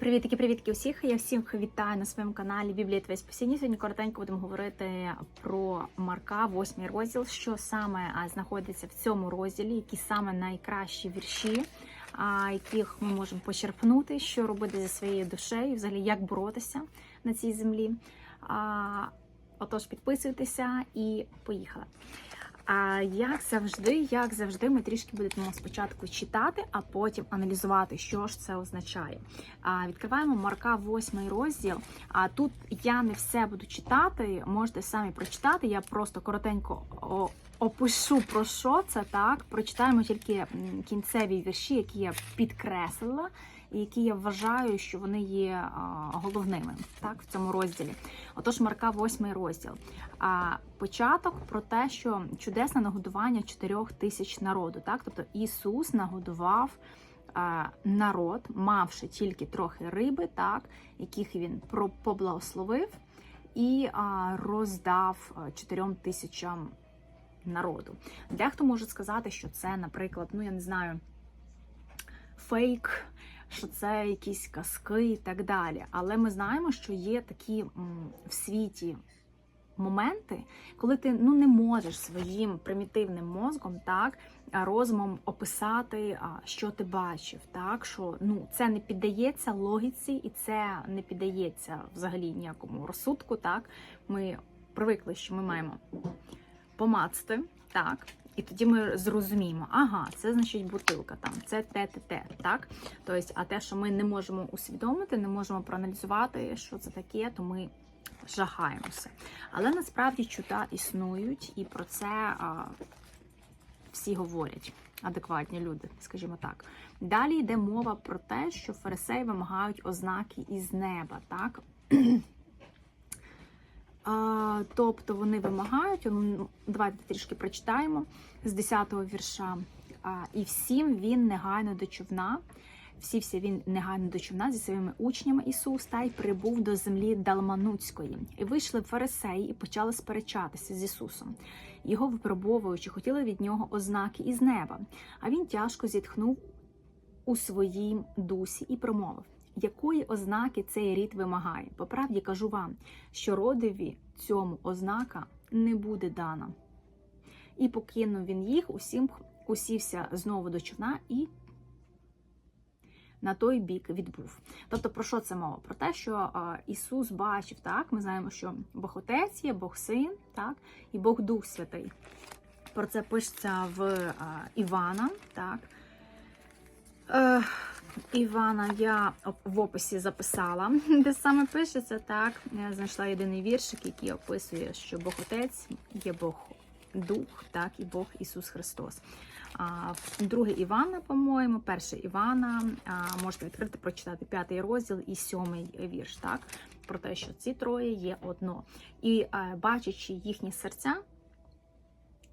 Привітки, привітки усіх! Я всіх вітаю на своєму каналі Біблія Твоє Спасіння. Сьогодні коротенько будемо говорити про Марка, восьмий розділ, що саме знаходиться в цьому розділі, які саме найкращі вірші, яких ми можемо почерпнути, що робити зі своєю душею, взагалі як боротися на цій землі. Отож, підписуйтеся і поїхали. Як завжди, як завжди, ми трішки будемо спочатку читати, а потім аналізувати, що ж це означає. Відкриваємо Марка 8 розділ. А тут я не все буду читати, можете самі прочитати. Я просто коротенько опишу про що це так. Прочитаємо тільки кінцеві вірші, які я підкреслила, і які я вважаю, що вони є головними так в цьому розділі. Отож, Марка 8 розділ. А початок про те, що чудесне нагодування 4 тисяч народу. Так, тобто Ісус нагодував народ, мавши тільки трохи риби, так, яких він поблагословив і роздав 4 тисячам народу. Дехто може сказати, що це, наприклад, ну я не знаю, фейк. Що це якісь казки і так далі. Але ми знаємо, що є такі в світі моменти, коли ти ну не можеш своїм примітивним мозком, так розумом описати, що ти бачив, так що ну це не піддається логіці, і це не піддається взагалі ніякому розсудку. Так, ми привикли, що ми маємо помацати, так. І тоді ми зрозуміємо, ага, це значить бутилка, там це те, те, те, так. Тобто, а те, що ми не можемо усвідомити, не можемо проаналізувати, що це таке, то ми жахаємося. Але насправді чуда існують, і про це а, всі говорять, адекватні люди, скажімо так. Далі йде мова про те, що фарисеї вимагають ознаки із неба, так? Тобто вони вимагають, ну, давайте трішки прочитаємо з 10-го вірша. І всім він негайно до човна. Всівся він негайно до човна зі своїми учнями Ісус та й прибув до землі Далмануцької. І вийшли фарисеї і почали сперечатися з Ісусом. Його випробовуючи, хотіли від нього ознаки із неба. А він тяжко зітхнув у своїм дусі і промовив: якої ознаки цей рід вимагає? По правді кажу вам, що родові цьому ознака не буде дана. І покинув він їх, усім усівся знову до човна і на той бік відбув. Тобто, про що це мова? Про те, що Ісус бачив, так, ми знаємо, що Бог Отець є, Бог Син, так, і Бог Дух Святий. Про це пишеться в Івана, так. Е, Івана я в описі записала, де саме пишеться, так. Я знайшла єдиний віршик, який описує, що Бог Отець є Бог Дух, так, і Бог Ісус Христос. А, Друге Івана, по-моєму, перше Івана. Можете відкрити, прочитати п'ятий розділ і сьомий вірш, так, про те, що ці троє є одно. І а, бачачи їхні серця,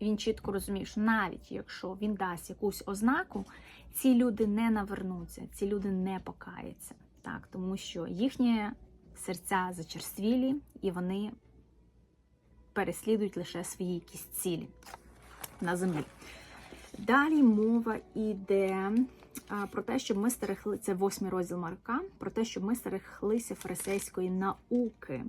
він чітко розумів, що навіть якщо він дасть якусь ознаку, ці люди не навернуться, ці люди не покаяться, так, тому що їхні серця зачерствілі і вони переслідують лише свої якісь цілі на землі. Далі мова йде про те, щоб ми стерегли, це восьмий розділ Марка, про те, щоб ми стереглися фарисейської науки.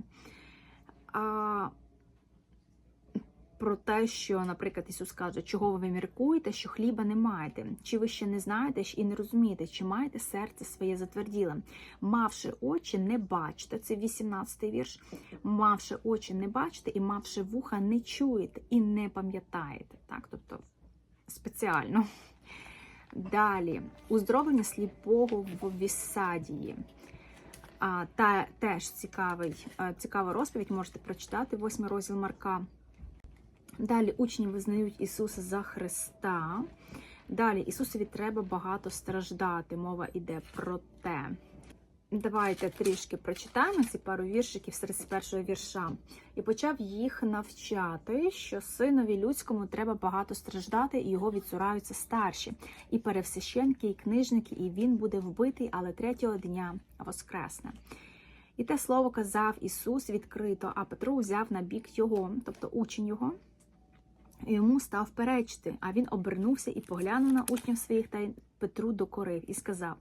Про те, що, наприклад, Ісус каже, чого ви міркуєте, що хліба не маєте, чи ви ще не знаєте і не розумієте, чи маєте серце своє затверділе, мавши очі, не бачите, це 18-й вірш, мавши очі, не бачите, і мавши вуха, не чуєте і не пам'ятаєте. Так, тобто спеціально. Далі уздоровлення сліпого в Вісадії. Та теж цікавий, цікава розповідь, можете прочитати, восьмий розділ Марка. Далі учні визнають Ісуса за Христа. Далі Ісусові треба багато страждати. Мова йде про те. Давайте трішки прочитаємо ці пару віршиків з 31 вірша. І почав їх навчати, що синові людському треба багато страждати, і його відсураються старші, і перевсещенки, і книжники, і він буде вбитий, але третього дня воскресне. І те слово казав Ісус відкрито, а Петро взяв на бік його, тобто учень його, йому став перечити. А він обернувся і поглянув на учнів своїх та Петру докорив і сказав: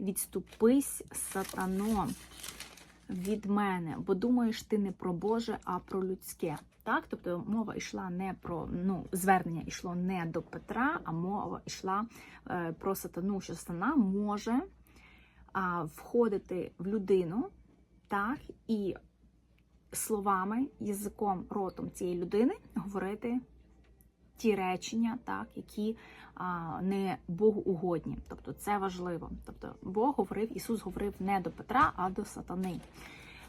відступись, сатано, від мене, бо думаєш ти не про Боже, а про людське. Так, тобто мова йшла не про ну, звернення йшло не до Петра, а мова йшла е, про сатану, що сатана може а, входити в людину, так, і словами, язиком, ротом цієї людини говорити ті речення, так, які а, не Богу угодні. Тобто це важливо. Тобто Бог говорив, Ісус говорив не до Петра, а до сатани.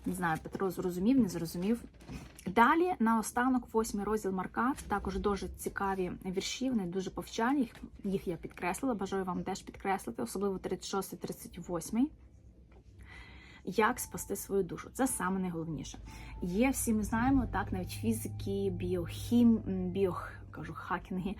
Не знаю, Петро зрозумів, не зрозумів. Далі, наостанок, восьмий розділ Марка, також дуже цікаві вірші, вони дуже повчальні, їх, їх я підкреслила, бажаю вам теж підкреслити, особливо 36-38. Як спасти свою душу? Це саме найголовніше. Є, всі ми знаємо, так, навіть фізики, біохім, біох, кажу, хакінги,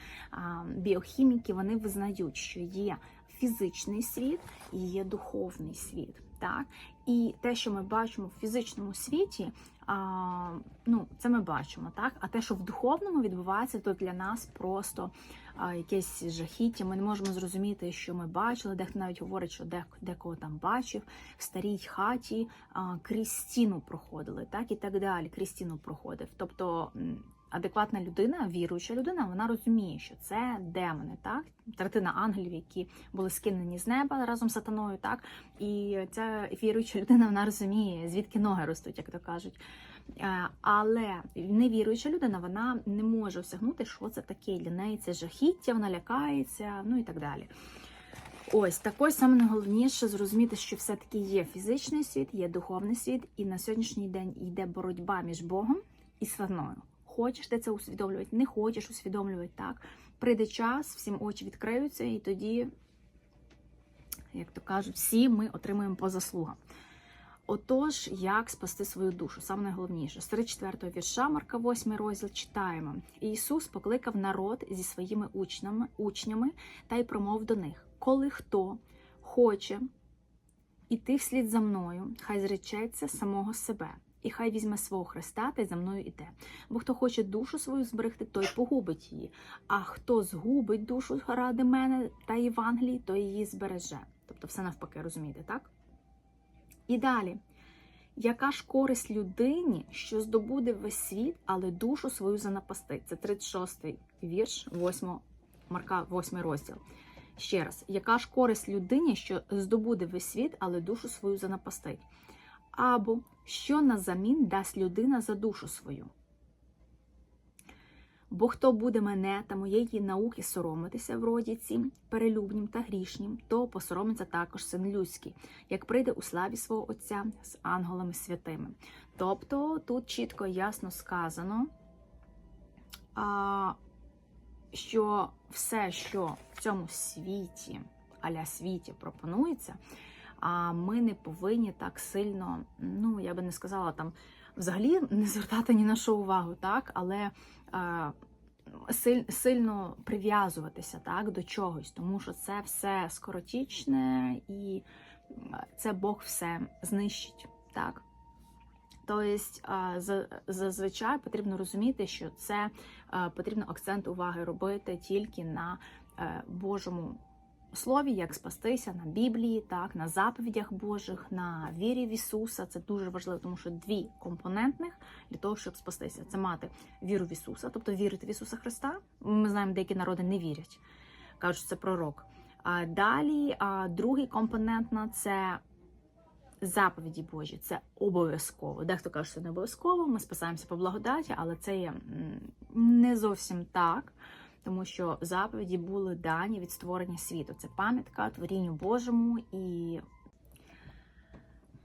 біохіміки, вони визнають, що є фізичний світ і є духовний світ. Так? І те, що ми бачимо в фізичному світі, а, ну, це ми бачимо, так? А те, що в духовному відбувається, то для нас просто а, якесь жахіття. Ми не можемо зрозуміти, що ми бачили. Дехто навіть говорить, що дек, декого там бачив, в старій хаті а, крізь стіну проходили, так і так далі. Крізь стіну проходив. Тобто адекватна людина, віруюча людина, вона розуміє, що це демони, так? Третина ангелів, які були скинені з неба разом з сатаною, так? І ця віруюча людина вона розуміє, звідки ноги ростуть, як то кажуть. Е, Але невіруюча людина вона не може осягнути, що це таке. Для неї це жахіття, вона лякається, ну і так далі. Ось також саме найголовніше зрозуміти, що все-таки є фізичний світ, є духовний світ, і на сьогоднішній день йде боротьба між Богом і сатаною. Хочеш ти це усвідомлювати, не хочеш усвідомлювати так. Прийде час, всім очі відкриються, і тоді, як то кажуть, всі ми отримуємо по заслугам. Отож, як спасти свою душу? Саме найголовніше. З 34-го вірша Марка 8 розділ читаємо. Ісус покликав народ зі своїми учнями, учнями та й промов до них: Коли хто хоче іти вслід за мною, хай зречеться самого себе, і хай візьме свого Христа та й за мною іде. Бо хто хоче душу свою зберегти, той погубить її. А хто згубить душу ради мене та Євангелії, той її збереже. Тобто, все навпаки, розумієте, так? І далі. Яка ж користь людині, що здобуде весь світ, але душу свою занапастить? Це 36-й вірш 8 Марка, 8 розділ. Ще раз, яка ж користь людині, що здобуде весь світ, але душу свою занапастить? Або що назамін дасть людина за душу свою? Бо хто буде мене та моєї науки соромитися в роді цім, перелюбнім та грішнім, то посоромиться також син людський, як прийде у славі свого Отця з ангелами святими. Тобто тут чітко і ясно сказано, що все, що в цьому світі, аля світі пропонується, ми не повинні так сильно, ну я би не сказала там взагалі не звертати ні на що увагу, так, але силь, сильно прив'язуватися так, до чогось, тому що це все скоротічне і це Бог все знищить. так. Тобто, зазвичай потрібно розуміти, що це потрібно акцент уваги робити тільки на е, Божому слові, як спастися на Біблії, так, на заповідях Божих, на вірі в Ісуса. Це дуже важливо, тому що дві компонентних для того, щоб спастися, це мати віру в Ісуса, тобто вірити в Ісуса Христа. Ми знаємо, деякі народи не вірять, кажуть, що це пророк. А далі а, другий компонент на це. Заповіді Божі це обов'язково. Дехто каже, що це не обов'язково. Ми спасаємося по благодаті, але це є не зовсім так, тому що заповіді були дані від створення світу. Це пам'ятка творінню Божому і.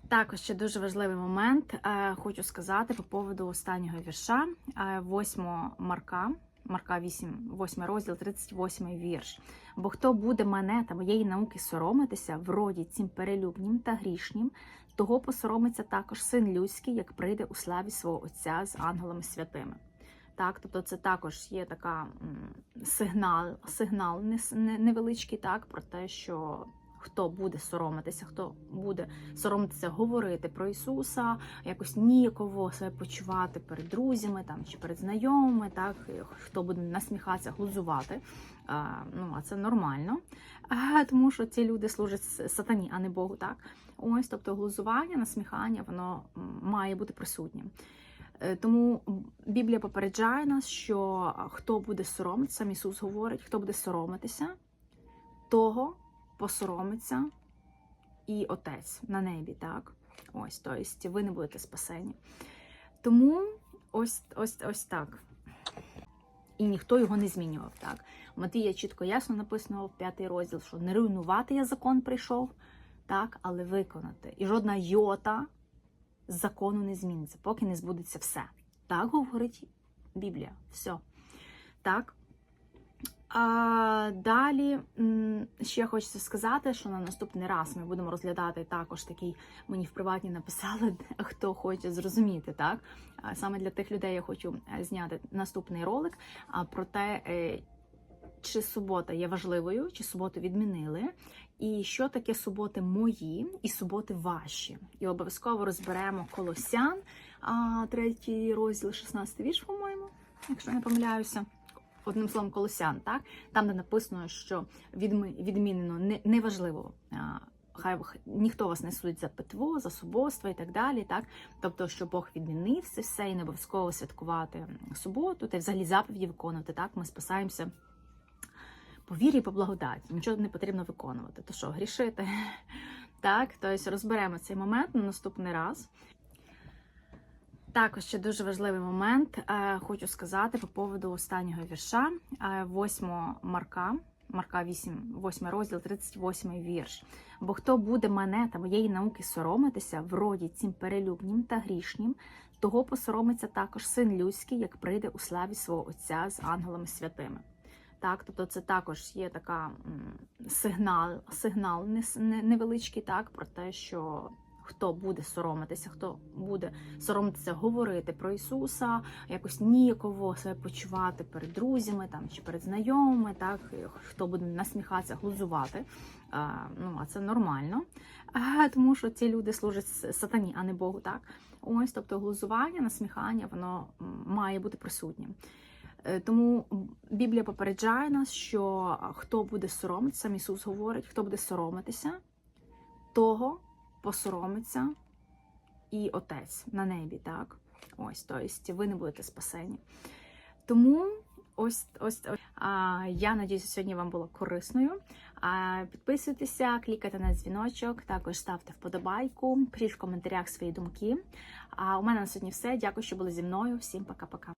Також ще дуже важливий момент. е, Хочу сказати по поводу останнього вірша, 8 Марка, Марка 8, 8 розділ, 38 вірш. Бо хто буде мене та моєї науки соромитися в роді цим перелюбнім та грішнім, того посоромиться також син людський, як прийде у славі свого Отця з ангелами святими. Так, тобто це також є така сигнал, сигнал не- не- невеличкий, так, про те, що Хто буде соромитися, хто буде соромитися говорити про Ісуса, якось ніяково себе почувати перед друзями там чи перед знайомими, так хто буде насміхатися, глузувати. А, ну а це нормально, а, тому що ці люди служать сатані, а не Богу. Так, ось тобто глузування, насміхання, воно має бути присутнім. Е, Тому Біблія попереджає нас, що хто буде соромитися, сам Ісус говорить, хто буде соромитися, того посоромиться і Отець на небі, так? Ось, тобто ви не будете спасені. Тому ось, ось, ось так. І ніхто його не змінював. Так, Матвія чітко ясно написано в п'ятий розділ, що не руйнувати я закон прийшов, так, але виконати. І жодна йота закону не зміниться, поки не збудеться все. Так говорить Біблія. Все. Так. А далі ще хочеться сказати, що на наступний раз ми будемо розглядати також такий, мені в приватні написали, хто хоче зрозуміти, так? Саме для тих людей я хочу е, зняти наступний ролик про те, е, чи субота є важливою, чи суботу відмінили, і що таке суботи мої і суботи ваші. І обов'язково розберемо колосян, а, третій розділ, 16 вірш, по-моєму, якщо не помиляюся. Одним словом, колосян, так? Там, де написано, що відми- відмінено не- неважливо. а, Хай ніхто вас не судить за питво, за субоство і так далі. Так? Тобто, що Бог відмінив це все і не обов'язково святкувати суботу та й взагалі заповіді виконувати. Так? Ми спасаємося по вірі по благодаті. Нічого не потрібно виконувати. То що, грішити? Так, тобто розберемо цей момент на наступний раз. Також ще дуже важливий момент. е, Хочу сказати по поводу останнього вірша, 8 Марка, Марка 8, 8 розділ, 38 вірш. Бо хто буде мене та моєї науки соромитися в роді цим перелюбнім та грішнім, того посоромиться також син людський, як прийде у славі свого Отця з ангелами святими. Так, тобто це також є така сигнал, сигнал невеличкий, так, про те, що хто буде соромитися, хто буде соромитися говорити про Ісуса, якось ніяково себе почувати перед друзями там чи перед знайомими, так хто буде насміхатися, глузувати. А, ну а це нормально, а, тому що ці люди служать сатані, а не Богу. Так, ось тобто глузування, насміхання, воно має бути присутнім. Е, Тому Біблія попереджає нас, що хто буде соромитися, сам Ісус говорить, хто буде соромитися, того посоромиться і Отець на небі, так? Ось, тобто ви не будете спасені. Тому ось ось, ось. Я надіюся, сьогодні вам було корисною. Підписуйтеся, клікайте на дзвіночок, також ставте вподобайку, пишіть в коментарях свої думки. А у мене на сьогодні все. Дякую, що були зі мною. Всім пока-пока.